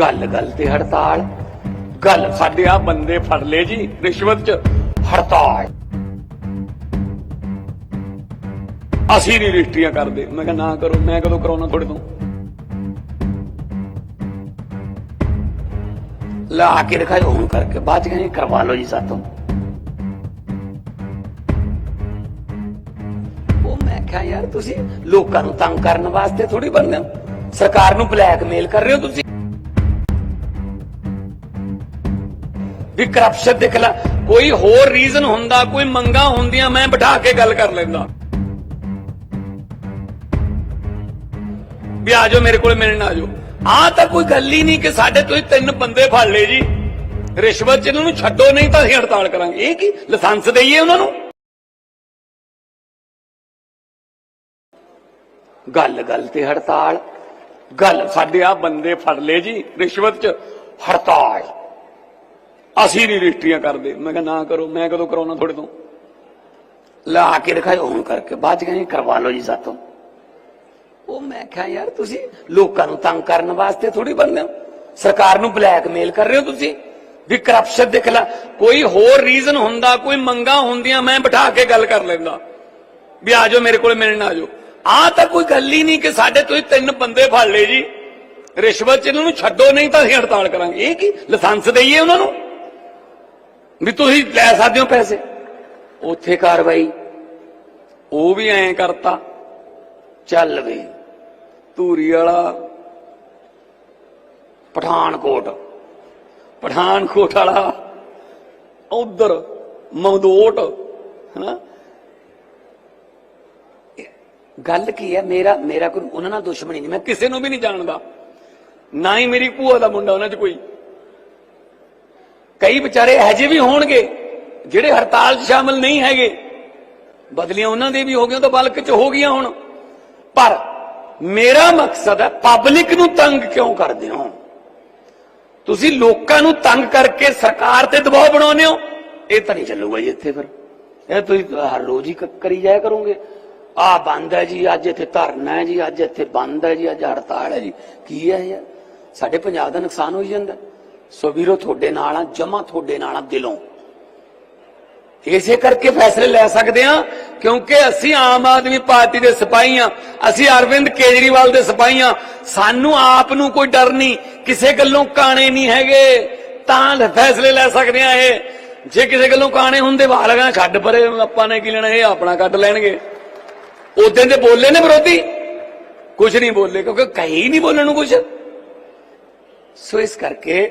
ਗੱਲ ਗੱਲ ਤੇ ਹੜਤਾਲ। ਗੱਲ ਸਾਡੇ ਆ ਬੰਦੇ ਫੜ ਲਏ ਜੀ, ਰਿਸ਼ਵਤ ਚ ਹੜਤਾਲ। ਅਸੀਂ ਨਹੀਂ ਰਜਿਸਟਰੀਆਂ ਕਰਦੇ। ਮੈਂ ਕਿਹਾ ਨਾ ਕਰੋ, ਮੈਂ ਕਦੋਂ ਕਰਾਉਣਾ ਤੁਹਾਡੇ ਤੋਂ? ਲਾ ਕੇ ਦਿਖਾਇਓ ਹੁਣ ਕਰਕੇ ਬਾਅਦ ਚ ਕਹਿੰਦੇ ਕਰਵਾ ਲਓ ਜੀ ਸਾਤੋਂ ਉਹ ਮੈਂ ਕਿਹਾ, ਯਾਰ ਤੁਸੀਂ ਲੋਕਾਂ ਨੂੰ ਤੰਗ ਕਰਨ ਵਾਸਤੇ ਥੋੜੀ ਬਣਦੇ ਸਰਕਾਰ ਨੂੰ ਬਲੈਕਮੇਲ ਕਰ ਰਹੇ ਹੋ ਤੁਸੀਂ। ਵੀ ਕਰਪਸ਼ਨ ਦੇਖ ਲੈ। ਕੋਈ ਹੋਰ ਰੀਜ਼ਨ ਹੁੰਦਾ, ਕੋਈ ਮੰਗਾ ਹੁੰਦੀਆਂ, ਮੈਂ ਬਿਠਾ ਕੇ ਗੱਲ ਕਰ ਲੈਂਦਾ। ਵੀ ਆਜੋ ਮੇਰੇ ਕੋਲ ਮਿਲਣ ਆਜੋ ਆ ਤਾਂ ਕੋਈ ਗੱਲ ਹੀ ਨਹੀਂ ਕਿ ਸਾਡੇ ਤੁਸੀਂ ਤਿੰਨ ਬੰਦੇ ਫੜ ਲਏ ਜੀ। ਰਿਸ਼ਵਤ ਚ ਇਹਨਾਂ ਨੂੰ ਛੱਡੋ, ਨਹੀਂ ਤਾਂ ਅਸੀਂ ਹੜਤਾਲ ਕਰਾਂਗੇ। ਇਹ ਕੀ? ਲਾਇਸੈਂਸ ਦੇਈਏ ਉਹਨਾਂ ਨੂੰ? ਗੱਲ ਗੱਲ ਤੇ ਹੜਤਾਲ। ਗੱਲ, ਸਾਡੇ ਆ ਬੰਦੇ ਫੜ ਲਏ ਜੀ, ਰਿਸ਼ਵਤ ਚ। ਹੜਤਾਲ। ਅਸੀਂ ਨਹੀਂ ਰਜਿਸਟਰੀਆਂ ਕਰਦੇ। ਮੈਂ ਕਿਹਾ, ਨਾ ਕਰੋ, ਮੈਂ ਕਦੋਂ ਕਰਾਉਣਾ ਤੁਹਾਡੇ ਤੋਂ? ਲਾ ਕੇ ਦਿਖਾਇਓ ਹੁਣ ਕਰਕੇ। ਬਾਅਦ ਚ ਕਹਿੰਦੇ, ਕਰਵਾ ਲਓ ਜੀ ਸਾਤੋਂ। ਉਹ ਮੈਂ ਕਿਹਾ, ਯਾਰ ਤੁਸੀਂ ਲੋਕਾਂ ਨੂੰ ਤੰਗ ਕਰਨ ਵਾਸਤੇ ਥੋੜੀ ਬਣਦੇ ਹੋ। ਸਰਕਾਰ ਨੂੰ ਬਲੈਕਮੇਲ ਕਰ ਰਹੇ ਹੋ ਤੁਸੀਂ। ਵੀ ਕਰਪਸ਼ਨ ਦੇ ਖਿਲਾਫ਼ ਕੋਈ ਹੋਰ ਰੀਜ਼ਨ ਹੁੰਦਾ, ਕੋਈ ਮੰਗਾ ਹੁੰਦੀਆਂ, ਮੈਂ ਬਿਠਾ ਕੇ ਗੱਲ ਕਰ ਲੈਂਦਾ। ਵੀ ਆਜੋ ਮੇਰੇ ਕੋਲ ਮਿਲਣ ਆਜੋ ਆ ਤਾਂ ਕੋਈ ਗੱਲ ਹੀ ਨਹੀਂ ਕਿ ਸਾਡੇ ਤੁਸੀਂ ਤਿੰਨ ਬੰਦੇ ਫੜ ਲਏ ਜੀ। ਰਿਸ਼ਵਤ ਚ ਇਹਨਾਂ ਨੂੰ ਛੱਡੋ, ਨਹੀਂ ਤਾਂ ਅਸੀਂ ਹੜਤਾਲ ਕਰਾਂਗੇ। ਇਹ ਕੀ? ਲਾਇਸੈਂਸ ਦੇਈਏ ਉਹਨਾਂ ਨੂੰ? ਵੀ ਤੁਸੀਂ ਲੈ ਸਕਦੇ ਹੋ ਪੈਸੇ। ਉੱਥੇ ਕਾਰਵਾਈ। ਉਹ ਵੀ ਐਂ ਕਰਤਾ। ਚੱਲ ਵੀ, ਧੂਰੀ ਵਾਲਾ ਪਠਾਨਕੋਟ। ਪਠਾਨਕੋਟ ਵਾਲਾ ਉਧਰ ਮੌਦੋਟ ਹਨਾ? ਗੱਲ ਕੀ ਹੈ? ਮੇਰਾ ਮੇਰਾ ਕੋਈ, ਉਹਨਾਂ ਨਾਲ ਦੁਸ਼ਮਣੀ ਨਹੀਂ। ਮੈਂ ਕਿਸੇ ਨੂੰ ਵੀ ਨਹੀਂ ਜਾਣਦਾ। ਨਾ ਹੀ ਮੇਰੀ ਭੂਆ ਦਾ ਮੁੰਡਾ, ਉਹਨਾਂ 'ਚ ਕੋਈ। ਕਈ ਵਿਚਾਰੇ ਇਹੋ ਜਿਹੇ ਵੀ ਹੋਣਗੇ ਜਿਹੜੇ ਹੜਤਾਲ 'ਚ ਸ਼ਾਮਲ ਨਹੀਂ ਹੈਗੇ। ਬਦਲੀਆਂ ਉਹਨਾਂ ਦੇ ਵੀ ਹੋ ਗਈਆਂ ਤਾਂ ਬਲਕ 'ਚ ਹੋ ਗਈਆਂ ਹੁਣ। ਪਰ ਮੇਰਾ ਮਕਸਦ ਹੈ ਪਬਲਿਕ ਨੂੰ ਤੰਗ ਕਿਉਂ ਕਰਦੇ ਹੋ? ਤੁਸੀਂ ਲੋਕਾਂ ਨੂੰ ਤੰਗ ਕਰਕੇ ਸਰਕਾਰ ਤੇ ਦਬਾਅ ਬਣਾਉਂਦੇ ਹੋ। ਇਹ ਤਾਂ ਨਹੀਂ ਚੱਲੂਗਾ ਜੀ ਇੱਥੇ ਫਿਰ। ਇਹ ਤੁਸੀਂ ਹਰ ਰੋਜ਼ ਹੀ ਕਰੀ ਜਾਇਆ ਕਰੋਗੇ। ਆ ਬੰਦ ਹੈ ਜੀ, ਅੱਜ ਇੱਥੇ ਧਰਨਾ ਹੈ ਜੀ, ਅੱਜ ਇੱਥੇ ਬੰਦ ਹੈ ਜੀ, ਅੱਜ ਹੜਤਾਲ ਹੈ ਜੀ। ਕੀ ਹੈ ਯਾਰ ਸਾਡੇ ਪੰਜਾਬ ਦਾ ਨੁਕਸਾਨ ਹੋਈ ਜਾਂਦਾ। ਸੋ ਵੀਰੋ, ਤੁਹਾਡੇ ਨਾਲ ਆ, ਜਮਾ ਤੁਹਾਡੇ ਨਾਲ ਆ ਦਿਲੋਂ। ਇਸੇ ਕਰਕੇ ਫੈਸਲੇ ਲੈ ਸਕਦੇ ਹਾਂ ਕਿਉਂਕਿ ਅਸੀਂ ਆਮ ਆਦਮੀ ਪਾਰਟੀ ਦੇ ਸਿਪਾਹੀ ਹਾਂ ਅਸੀਂ ਅਰਵਿੰਦ ਕੇਜਰੀਵਾਲ ਦੇ ਸਿਪਾਹੀ ਹਾਂ ਸਾਨੂੰ ਆਪ ਨੂੰ ਕੋਈ ਡਰ ਨਹੀਂ, ਕਿਸੇ ਗੱਲੋਂ ਕਾਣੇ ਨਹੀਂ ਹੈਗੇ। ਤਾਂ ਫੈਸਲੇ ਲੈ ਸਕਦੇ ਆ ਇਹ। ਜੇ ਕਿਸੇ ਗੱਲੋਂ ਕਾਣੇ ਹੁੰਦੇ ਵਾਲਗਾ ਛੱਡ ਪਰੇ, ਆਪਾਂ ਨੇ ਕੀ ਲੈਣਾ, ਇਹ ਆਪਣਾ ਕੱਢ ਲੈਣਗੇ। ਉਦੋਂ ਦੇ ਬੋਲੇ ਨੇ ਵਿਰੋਧੀ। ਕੁਝ ਨਹੀਂ ਬੋਲੇ, ਕਿਉਂਕਿ ਕਹੀ ਨਹੀਂ ਬੋਲਣ ਨੂੰ ਕੁਝ ਸੋ ਇਸ ਕਰਕੇ